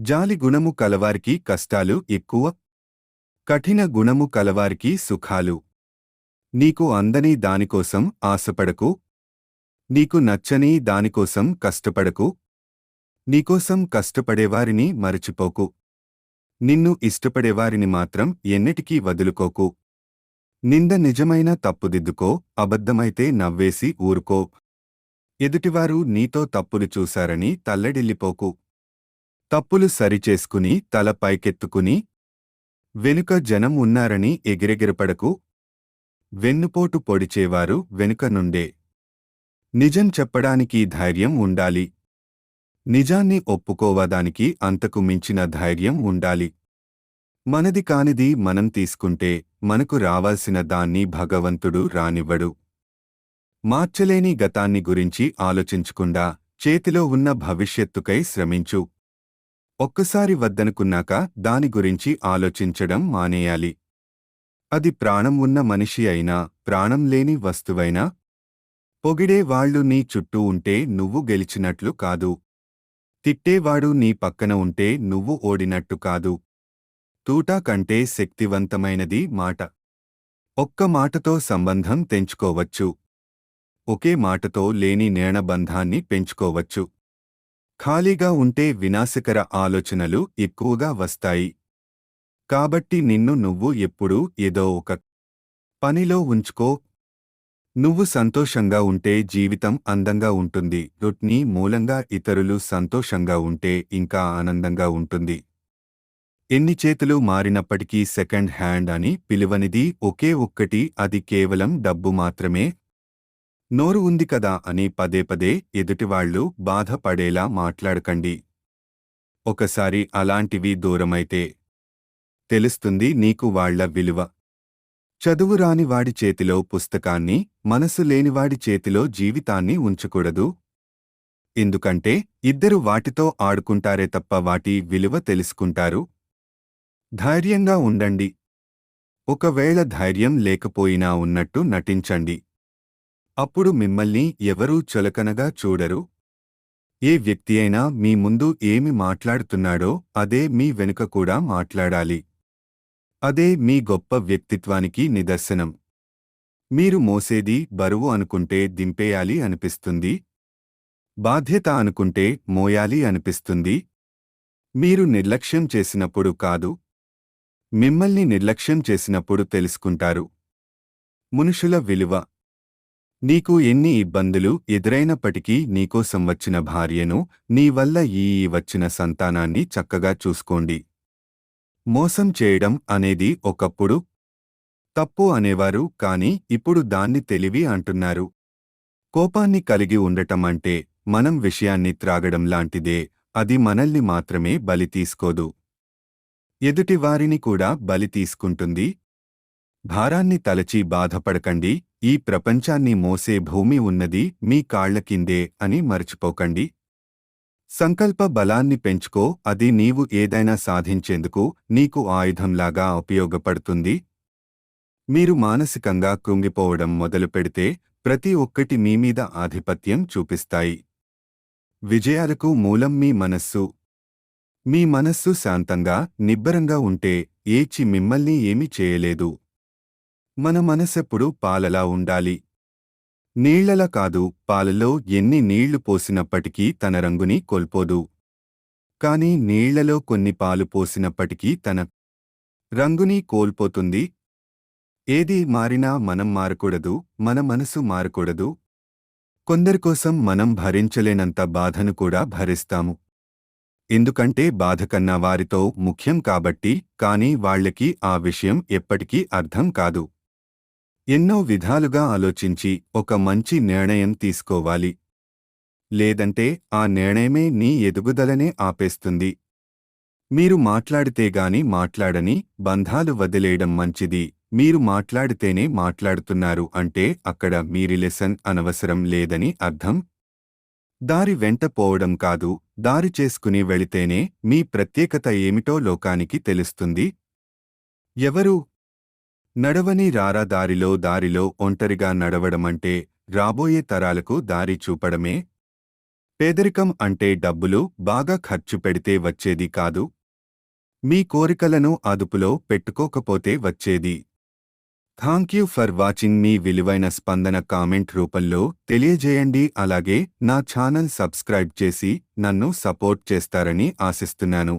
జాలి గుణము కలవారికి కష్టాలు ఎక్కువ కఠిన గుణము కలవారికి సుఖాలు. నీకు అందని దానికోసం ఆశపడకు నీకు నచ్చని దానికోసం కష్టపడకు నీకోసం కష్టపడేవారిని మరచిపోకు. నిన్ను ఇష్టపడేవారిని మాత్రం ఎన్నటికీ వదులుకోకు. నింద నిజమైన తప్పుదిద్దుకో అబద్ధమైతే నవ్వేసి ఊరుకో. ఎదుటివారు నీతో తప్పులు చూశారని తల్లడిల్లిపోకు. తప్పులు సరిచేసుకుని తల పైకెత్తుకుని వెనుక జనం ఉన్నారని ఎగిరెగిరపడకు. వెన్నుపోటు పొడిచేవారు వెనుక నుండే. నిజం చెప్పడానికి ధైర్యం ఉండాలి. నిజాన్ని ఒప్పుకోవడానికి అంతకు మించిన ధైర్యం ఉండాలి. మనది కానిది మనం తీసుకుంటే మనకు రావాల్సిన దాన్ని భగవంతుడు రానివ్వడు. మార్చలేని గతాన్ని గురించి ఆలోచించకుండా చేతిలో ఉన్న భవిష్యత్తుకై శ్రమించు. ఒక్కసారి వద్దనుకున్నాక దాని గురించి ఆలోచించడం మానేయాలి. అది ప్రాణం ఉన్న మనిషి అయినా ప్రాణం లేని వస్తువైనా పొగిడే వాళ్ళు నీ చుట్టూ ఉంటే నువ్వు గెలిచినట్లు కాదు. తిట్టేవాడు నీ పక్కన ఉంటే నువ్వు ఓడినట్టు కాదు. తూటా కంటే శక్తివంతమైనది మాట. ఒక్క మాటతో సంబంధం తెంచుకోవచ్చు. ఒకే మాటతో లేని నేణబంధాన్ని పెంచుకోవచ్చు. ఖాళీగా ఉంటే వినాశకర ఆలోచనలు ఎక్కువగా వస్తాయి. కాబట్టి నిన్ను నువ్వు ఎప్పుడూ ఏదో ఒక పనిలో ఉంచుకో. నువ్వు సంతోషంగా ఉంటే జీవితం అందంగా ఉంటుంది. నీ మూలంగా ఇతరులు సంతోషంగా ఉంటే ఇంకా ఆనందంగా ఉంటుంది. ఎన్ని చేతులు మారినప్పటికీ సెకండ్ హ్యాండ్ అని పిలువనిది ఒకే ఒక్కటి అది కేవలం డబ్బు మాత్రమే. నోరు ఉంది కదా అని పదే పదే ఎదుటివాళ్ళు బాధపడేలా మాట్లాడకండి. ఒకసారి అలాంటివి దూరమైతే తెలుస్తుంది నీకు వాళ్ళ విలువ. చదువు రానివాడి చేతిలో పుస్తకాన్ని మనసు లేనివాడి చేతిలో జీవితాన్ని ఉంచకూడదు. ఎందుకంటే ఇద్దరు వాటితో ఆడుకుంటారే తప్ప వాటి విలువ తెలుసుకుంటారు. ధైర్యంగా ఉండండి. ఒకవేళ ధైర్యం లేకపోయినా ఉన్నట్టు నటించండి. అప్పుడు మిమ్మల్ని ఎవరూ చులకనగా చూడరు. ఏ వ్యక్తి అయినా మీ ముందు ఏమి మాట్లాడుతున్నాడో అదే మీ వెనుక కూడా మాట్లాడాలి. అదే మీ గొప్ప వ్యక్తిత్వానికి నిదర్శనం. మీరు మోసేది బరువు అనుకుంటే దింపేయాలి అనిపిస్తుంది. బాధ్యత అనుకుంటే మోయాలి అనిపిస్తుంది. మీరు నిర్లక్ష్యం చేసినప్పుడు కాదు. మిమ్మల్ని నిర్లక్ష్యం చేసినప్పుడు తెలుసుకుంటారు. మనుషుల విలువ. నీకు ఎన్ని ఇబ్బందులు ఎదురైనప్పటికీ నీకోసం వచ్చిన భార్యను నీ వల్ల ఈ వచ్చిన సంతానాన్ని చక్కగా చూసుకోండి. మోసం చేయడం అనేది ఒకప్పుడు తప్పు అనేవారు కాని ఇప్పుడు దాన్ని తెలివి అంటున్నారు. కోపాన్ని కలిగి ఉండటం అంటే మనం విషయాన్ని త్రాగడం లాంటిదే అది మనల్ని మాత్రమే బలి తీసుకోదు. ఎదుటివారిని కూడా బలి తీసుకుంటుంది. భారాన్ని తలచి బాధపడకండి ఈ ప్రపంచాన్ని మోసే భూమి ఉన్నది మీ కాళ్ళ కిందే అని మరచిపోకండి. సంకల్ప బలాన్ని పెంచుకో అది నీవు ఏదైనా సాధించేందుకు నీకు ఆయుధంలాగా ఉపయోగపడుతుంది. మీరు మానసికంగా కృంగిపోవడం మొదలుపెడితే ప్రతి ఒక్కటి మీమీద ఆధిపత్యం చూపిస్తాయి. విజయాలకు మూలం మీ మనస్సు. మీ మనస్సు శాంతంగా నిబ్బరంగా ఉంటే ఏచి మిమ్మల్ని ఏమీ చేయలేదు. మన మనసెప్పుడు పాలలా ఉండాలి. నీళ్ళలా కాదు పాలలో ఎన్ని నీళ్ళు పోసినప్పటికీ తన రంగుని కోల్పోదు. కాని నీళ్ళలో కొన్ని పాలు పోసినప్పటికీ తన రంగుని కోల్పోతుంది. ఏది మారినా మనం మారకూడదు మన మనసు మారకూడదు. కొందరికోసం మనం భరించలేనంత బాధను కూడా భరిస్తాము. ఎందుకంటే బాధ కన్నా వారితో ముఖ్యం కాబట్టి కాని వాళ్ళకి ఆ విషయం ఎప్పటికీ అర్థం కాదు. ఎన్నో విధాలుగా ఆలోచించి ఒక మంచి నిర్ణయం తీసుకోవాలి. లేదంటే ఆ నిర్ణయమే నీ ఎదుగుదలనే ఆపేస్తుంది. మీరు మాట్లాడితే గాని మాట్లాడని బంధాలు వదిలేయడం మంచిది. మీరు మాట్లాడితేనే మాట్లాడుతున్నారు అంటే అక్కడ మీరి లెసన్ అనవసరం లేదని అర్థం? దారి వెంట పోవడం కాదు దారి చేసుకుని వెళితేనే మీ ప్రత్యేకత ఏమిటో లోకానికి తెలుస్తుంది. ఎవరు నడవని రారా దారిలో దారిలో ఒంటరిగా నడవడమంటే రాబోయే తరాలకు దారి చూపడమే? పేదరికం అంటే డబ్బులు బాగా ఖర్చు పెడితే వచ్చేది కాదు. మీ కోరికలను అదుపులో పెట్టుకోకపోతే వచ్చేది. థాంక్ యూ ఫర్ వాచింగ్ మీ విలువైన స్పందన కామెంట్ రూపంలో తెలియజేయండి. అలాగే నా ఛానల్ సబ్స్క్రైబ్ చేసి నన్ను సపోర్ట్ చేస్తారని ఆశిస్తున్నాను.